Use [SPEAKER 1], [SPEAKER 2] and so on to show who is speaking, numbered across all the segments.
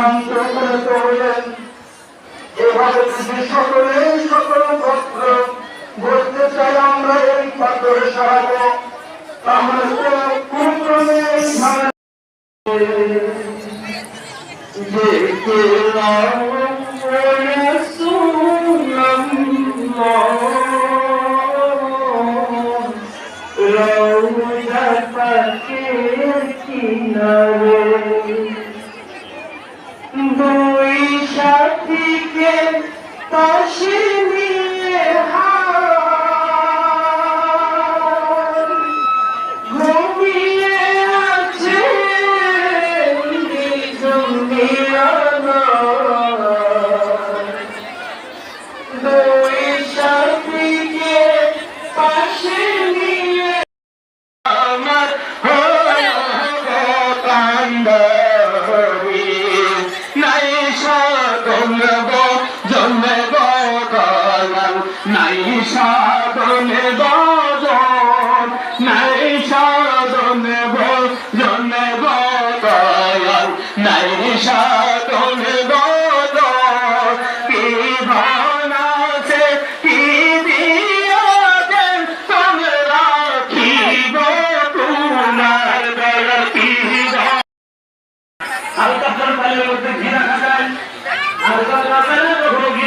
[SPEAKER 1] সিদ্ধান্ত করে চললেন এভাবে যদি সকলে সকল পত্র বলতে চাই আমরা এই পাথর সরাবো তাহলে তো ঝামেলা দুই সাথীকে পাশে নাই সাধন গজন নাই সাধন গো জন্মে নাই সাধন গজন কি ভাবনা সে কি দিয়াছেন তোমরা গো তোমার কি হালকা ফল পালের মধ্যে ঘি রাখা হালকা গাছের কখনো ঘি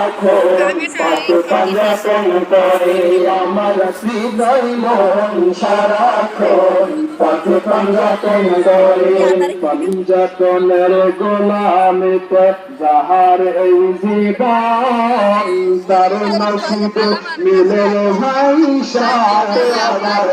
[SPEAKER 1] করে আমার হৃদয় মন সারাক্ষণ পথে পঞ্জাতন করে পঞ্জাতনের যাহার এই জীবন তার ভাই সাথে আমার